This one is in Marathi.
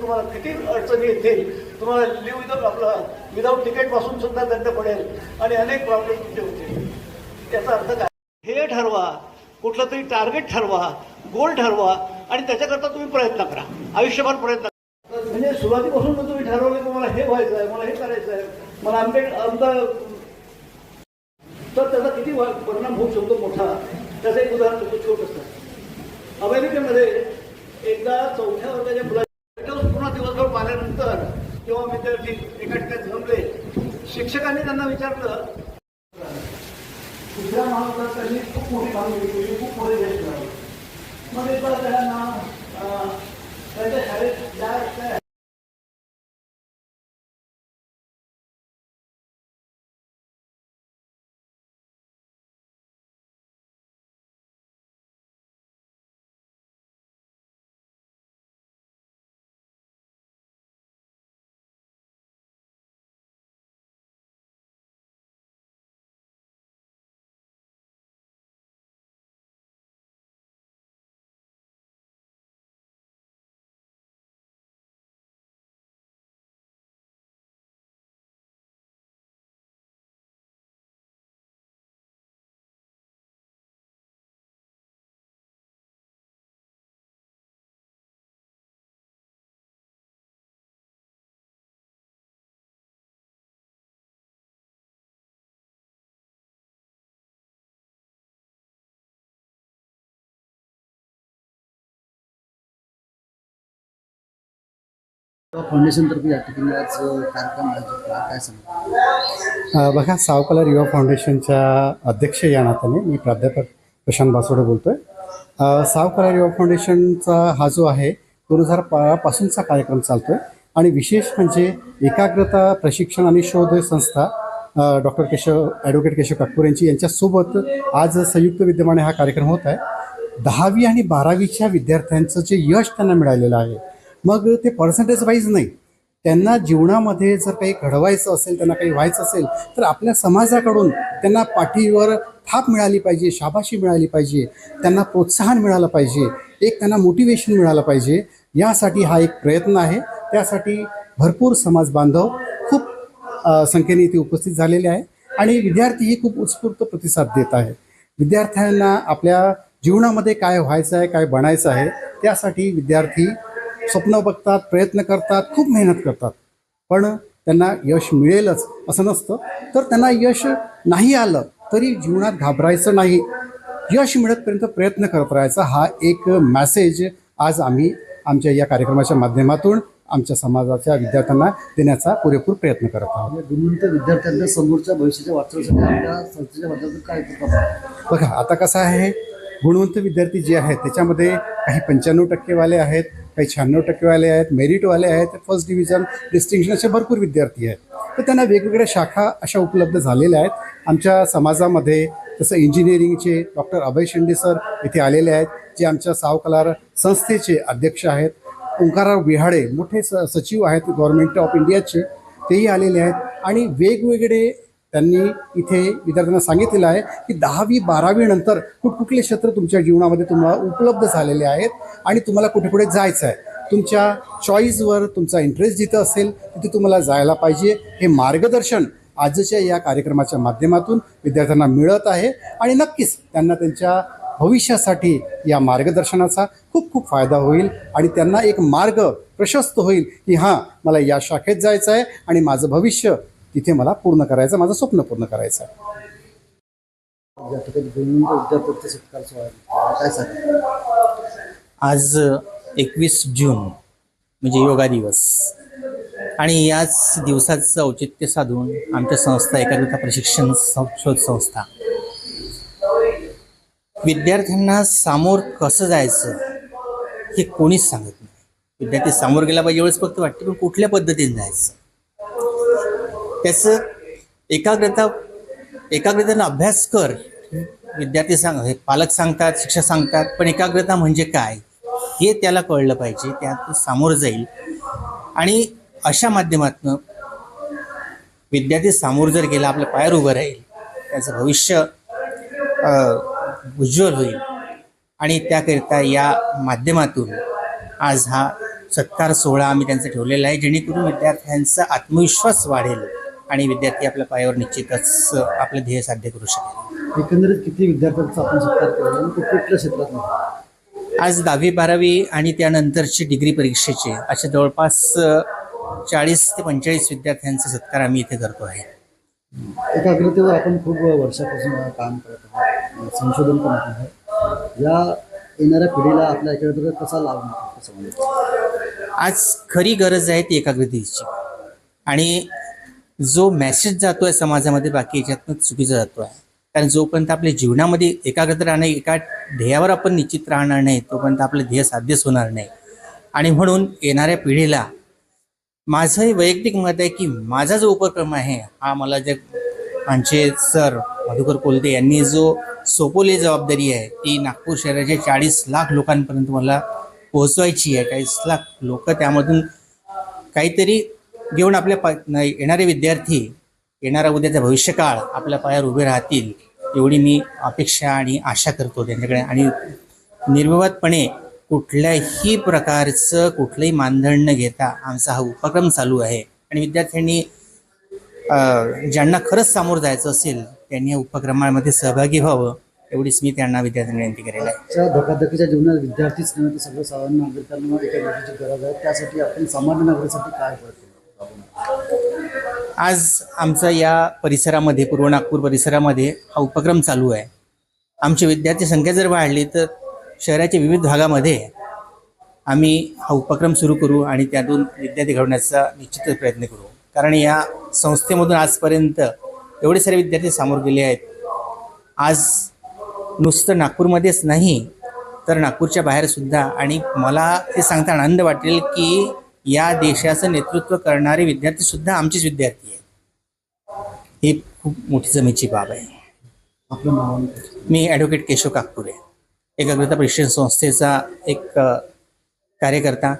तुम्हाला किती अडचणी येतील तुम्हाला लिव्ह विदाउट आपलं विदाऊट तिकीटपासून सुद्धा दंड पडेल आणि अनेक प्रॉब्लेम तुमचे होतील. याचा अर्थ काय? हे ठरवा कुठलं तरी टार्गेट ठरवा गोल ठरवा आणि त्याच्याकरता तुम्ही प्रयत्न करा. आयुष्यभर प्रयत्न करा. म्हणजे सुरुवातीपासून जर तुम्ही ठरवलं की मला हे व्हायचं आहे मला हे करायचं आहे मला आंबे आमचा तर त्याचा किती परिणाम होऊ शकतो मोठा? त्याचं एक उदाहरण छोट छोटंसं. अमेरिकेमध्ये एकदा चौथ्या वर्गाच्या मुलांच्या आल्यानंतर किंवा विद्यार्थी एका ठिकाणी जमले शिक्षकांनी त्यांना विचारलं दुसऱ्या महाराष्ट्रात त्यांनी खूप मोठी कामगिरी केली खूप पुढे घेतलं मग एकदा त्यांना अं, त्यांच्या शाळेत ज्या फाउंडेशनतर्फे या ठिकाणी आज कार्यक्रम आयोजित केला. काय सांगा बघा सावकलर युवा फाउंडेशनच्या अध्यक्ष या नात्याने मी प्राध्यापक प्रशांत बासोडे बोलतोय. सावकलर युवा फाउंडेशनचा हा जो आहे दोन हजार बारापासूनचा कार्यक्रम चालतोय. आणि विशेष म्हणजे एकाग्रता प्रशिक्षण आणि शोध संस्था डॉक्टर केशव ॲडव्होकेट केशव काटपूर यांची यांच्यासोबत आज संयुक्त विद्यमाने हा कार्यक्रम होत आहे. दहावी आणि बारावीच्या विद्यार्थ्यांचं जे यश त्यांना मिळालेलं आहे मग ते पर्सेंटेज वाईज नाही. त्यांना जीवनामध्ये जर काही घडवायचं असेल त्यांना काही व्हायचं असेल तर आपल्या समाजाकडून त्यांना पाठीवर थाप मिळाली पाहिजे शाबाशी मिळाली पाहिजे त्यांना प्रोत्साहन मिळालं पाहिजे एक त्यांना मोटिवेशन मिळालं पाहिजे यासाठी हा एक प्रयत्न आहे. त्यासाठी भरपूर समाज बांधव खूप संख्येने इथे उपस्थित झालेले आहे आणि विद्यार्थीही खूप उत्स्फूर्त प्रतिसाद देत आहे. विद्यार्थ्यांना आपल्या जीवनामध्ये काय व्हायचं आहे काय बनायचं आहे त्यासाठी विद्यार्थी स्वप्न बघतात प्रयत्न करतात खूप मेहनत करतात. पण त्यांना यश मिळेलच असं नसतं. तर त्यांना यश नाही आलं तरी जीवनात घाबरायचं नाही. यश मिळतपर्यंत प्रयत्न करत राहायचा हा एक मॅसेज आज आम्ही आमच्या या कार्यक्रमाच्या माध्यमातून आमच्या समाजाच्या विद्यार्थ्यांना देण्याचा पुरेपूर प्रयत्न करत आहोत. गुणवंत विद्यार्थ्यांना समोरच्या भविष्याच्या वाटचालीसाठी आपल्या संस्थेच्या माध्यमातून काय करतात बघा आता कसं आहे गुणवंत विद्यार्थी जे आहेत त्याच्यामध्ये काही पंच्याण्णव टक्केवाले आहेत. काही शहाण्णव टक्केवाले आहेत मेरिटवाले आहेत फर्स्ट डिव्हिजन डिस्टिंक्शन असे भरपूर विद्यार्थी आहेत. तर त्यांना वेगवेगळ्या शाखा अशा उपलब्ध झालेल्या आहेत. आमच्या समाजामध्ये जसं इंजिनिअरिंगचे डॉक्टर अभय शेंडे सर इथे आलेले आहेत जे आमच्या सावकलार संस्थेचे अध्यक्ष आहेत. ओंकाराव बिहाडे मोठे स सचिव आहेत गव्हर्नमेंट ऑफ इंडियाचे तेही आलेले आहेत. आणि वेगवेगळे त्यांनी इथे विद्यार्थ्यांना सांगितलेलं आहे की दहावी बारावी नंतर कुठकुठले क्षेत्र तुमच्या जीवनामध्ये तुम्हाला उपलब्ध झालेले आहेत आणि तुम्हाला कुठे कुठे जायचं आहे. तुमच्या चॉईसवर तुमचा इंटरेस्ट जिथं असेल तिथे तुम्हाला जायला पाहिजे. हे मार्गदर्शन आजच्या या कार्यक्रमाच्या माध्यमातून विद्यार्थ्यांना मिळत आहे आणि नक्कीच त्यांना त्यांच्या भविष्यासाठी या मार्गदर्शनाचा खूप खूप फायदा होईल आणि त्यांना एक मार्ग प्रशस्त होईल की हां मला या शाखेत जायचं आहे आणि माझं भविष्य तिथे मला पूर्ण करायचं माझं स्वप्न पूर्ण करायचं आहे. आज एकवीस जून म्हणजे योगा दिवस. आणि याच दिवसाचं औचित्य साधून आमच्या संस्था एकाग्रता प्रशिक्षण शोध संस्था. विद्यार्थ्यांना सामोर कसं जायचं हे कोणीच सांगत नाही. विद्यार्थी सामोर गेला पाहिजे एवढंच फक्त वाटतं पण कुठल्या पद्धतीने जायचं? त्याचं एकाग्रता एकाग्रतेनं अभ्यास कर. विद्यार्थी सांग हे पालक सांगतात शिक्षक सांगतात पण एकाग्रता म्हणजे काय? हे त्याला कळलं पाहिजे त्यात सामोरं जाईल. आणि अशा माध्यमातनं विद्यार्थी सामोर जर गेला आपल्या पायावर उभं राहील त्याचं भविष्य उज्ज्वल होईल. आणि त्याकरिता या माध्यमातून आज हा सत्कार सोहळा आम्ही त्यांचा ठेवलेला आहे जेणेकरून विद्यार्थ्यांचा आत्मविश्वास वाढेल. आणि विद्यार्थी आपल्या पायावर निश्चितच आपलं ध्येय साध्य करू शकेल. एकंदरीत किती विद्यार्थ्यांचा आपण सत्कार केला? आणि कुठ- कुठल्या क्षेत्रात आज दहावी बारावी आणि त्यानंतरची डिग्री परीक्षेचे अशा जवळपास चाळीस ते पंचेचाळीस विद्यार्थ्यांचा सत्कार आम्ही इथे करतो आहे. एकाग्रतेवर आपण खूप वर्षापासून काम करत आहोत संशोधन पण आपण आहे या येणाऱ्या पिढीला आपल्या एकाग्रतेचा कसा लाभ आज खरी गरज आहे ती एकाग्रतेची. आणि जो मेसेज जातो आहे समाजामध्ये बाकी याच्यातनं चुकीचा जातो आहे कारण जोपर्यंत आपल्या जीवनामध्ये एकाग्रता राहणं एका ध्येयावर आपण निश्चित राहणार नाही तोपर्यंत आपलं ध्येय साध्यच होणार नाही. आणि म्हणून येणाऱ्या पिढीला माझं हे वैयक्तिक मत आहे की माझा जो उपक्रम आहे हा मला जे आमचे सर मधुकर कोलते यांनी जो सोपवली जबाबदारी आहे ती नागपूर शहराच्या चाळीस लाख लोकांपर्यंत मला पोहोचवायची आहे. चाळीस लाख लोक त्यामधून काहीतरी घेऊन आपल्या पा येणारे विद्यार्थी येणारा उद्याचा भविष्यकाळ आपल्या पायावर उभे राहतील एवढी मी अपेक्षा आणि आशा करतो त्यांच्याकडे. आणि निर्विवादपणे कुठल्याही प्रकारचं कुठलंही मानधन न घेता आमचा हा उपक्रम चालू आहे. आणि विद्यार्थ्यांनी ज्यांना खरंच सामोरं जायचं असेल त्यांनी या उपक्रमामध्ये सहभागी व्हावं एवढीच मी त्यांना विद्यार्थ्यांना विनंती करेल आहे. धकाधकीच्या जीवनात विद्यार्थीच नव्हे सगळं नागरिकांना एका गरज आहे त्यासाठी आपण सामान्य नागरिकांसाठी काय करतो? आज आमचा या परिसरामध्ये पूर्व नागपूर परिसरामध्ये हा उपक्रम चालू आहे. आमची विद्यार्थी संख्या जर वाढली तर शहराच्या विविध भागामध्ये आम्ही हा उपक्रम सुरू करू आणि त्यातून विद्यार्थी घडवण्याचा निश्चितच प्रयत्न करू. कारण या संस्थेमधून आजपर्यंत एवढे सारे विद्यार्थी सामोर गेले आहेत. आज नुसतं नागपूरमध्येच नाही तर नागपूरच्या बाहेरसुद्धा आणि मला हे सांगता आनंद वाटेल की या देशाचं नेतृत्व करणारे विद्यार्थीसुद्धा आमचेच विद्यार्थी आहेत. ही खूप मोठी जमेची बाब आहे. आपलं नाव मी ॲडव्होकेट केशव काकपुरे एकाग्रता परीक्षण संस्थेचा एक कार्यकर्ता.